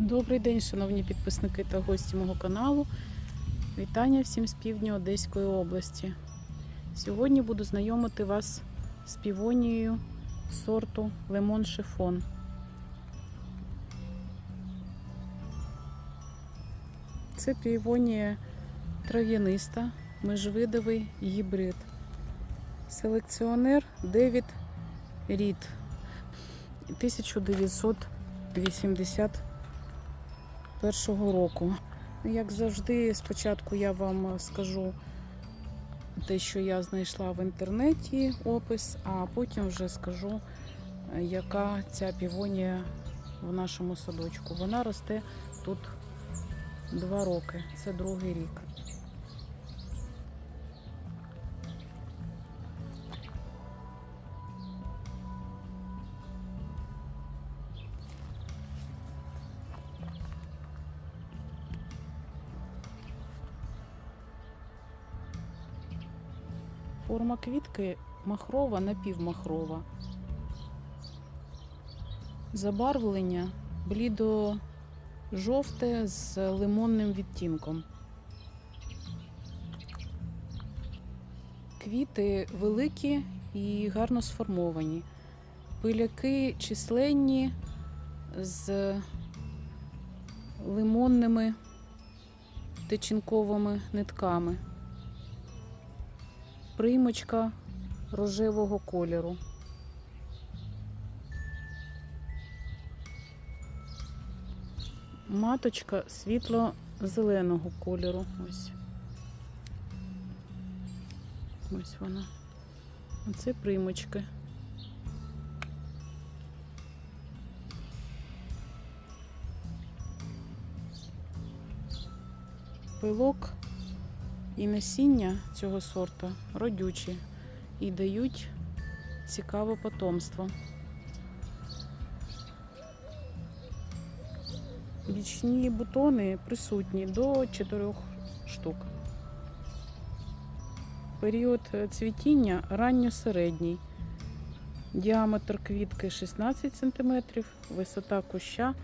Добрий день, шановні підписники та гості мого каналу. Вітання всім з півдня Одеської області. Сьогодні буду знайомити вас з півонією сорту Лемон Шифон. Це півонія трав'яниста, межвидовий гібрид. Селекціонер Девід Рід 1981 року. Як завжди, спочатку я вам скажу те, що я знайшла в інтернеті опис, а потім вже скажу, яка ця півонія в нашому садочку. Вона росте тут два роки, це другий рік. Форма квітки махрова напівмахрова. Забарвлення блідо жовте з лимонним відтінком. Квіти великі і гарно сформовані. Пиляки численні з лимонними течінковими нитками. Примочка рожевого кольору. Маточка світло-зеленого кольору. Ось. Ось вона. Оце примочки. Пилок і насіння цього сорту родючі і дають цікаве потомство. Бічні бутони присутні до 4 штук. Період цвітіння ранньо-середній. Діаметр квітки 16 см, висота куща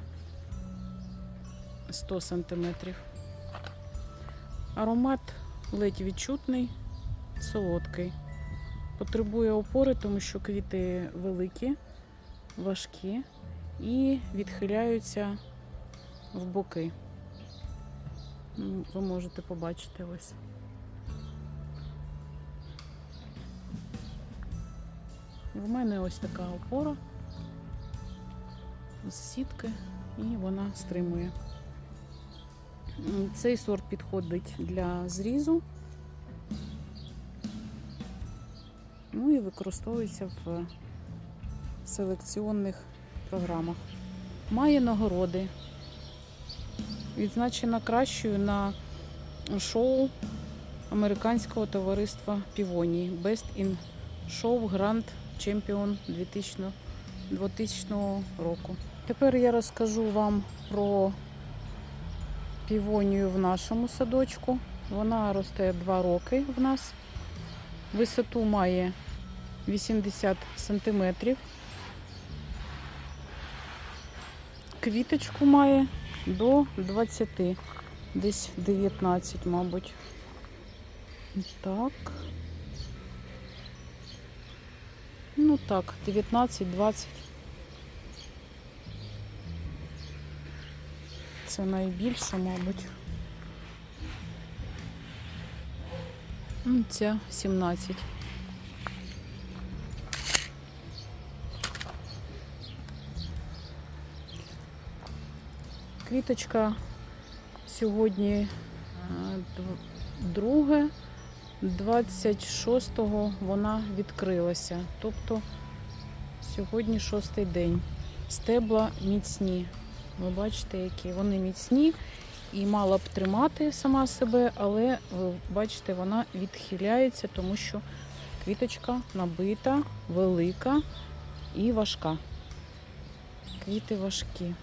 100 см. Аромат ледь відчутний, солодкий. Потребує опори, тому що квіти великі, важкі і відхиляються в боки. Ну, Ви можете побачити ось. В мене ось така опора з сітки і вона стримує. Цей сорт підходить для зрізу. Ну і використовується в селекціонних програмах. Має нагороди. Відзначена кращою на шоу Американського товариства Півонії Best in Show Grand Champion 2000, 2000 року. Тепер я розкажу вам про півонію в нашому садочку. Вона росте 2 роки в нас. Висоту має 80 сантиметрів. Квіточку має до 20, десь 19, мабуть. Так. Ну так, 19-20. Це найбільше, мабуть. Ця 17. Квіточка сьогодні е, друге, 26-го вона відкрилася. Тобто сьогодні шостий день. Стебла міцні. Ви бачите, які вони міцні і мала б тримати сама себе, але ви бачите, вона відхиляється, тому що квіточка набита, велика і важка. Квіти важкі.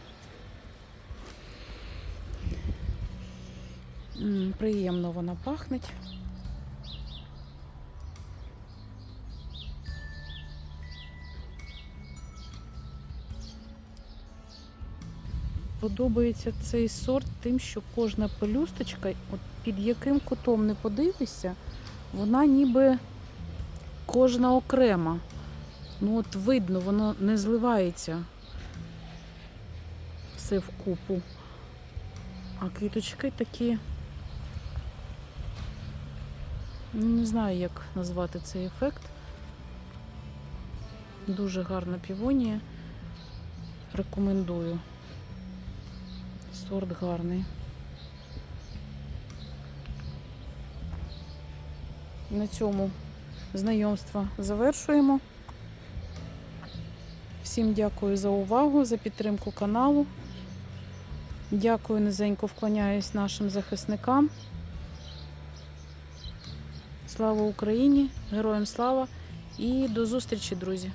Приємно вона пахнеть. Подобається цей сорт тим, що кожна пелюсточка, от під яким кутом не подивишся, вона ніби кожна окрема. Ну от видно, воно не зливається все вкупу. А квіточки такі. Ну, не знаю, як назвати цей ефект. Дуже гарна півонія. Рекомендую. Сорт гарний. На цьому знайомство завершуємо. Всім дякую за увагу, за підтримку каналу. Дякую, низенько вклоняюсь нашим захисникам. Слава Україні! Героям слава і до зустрічі, друзі!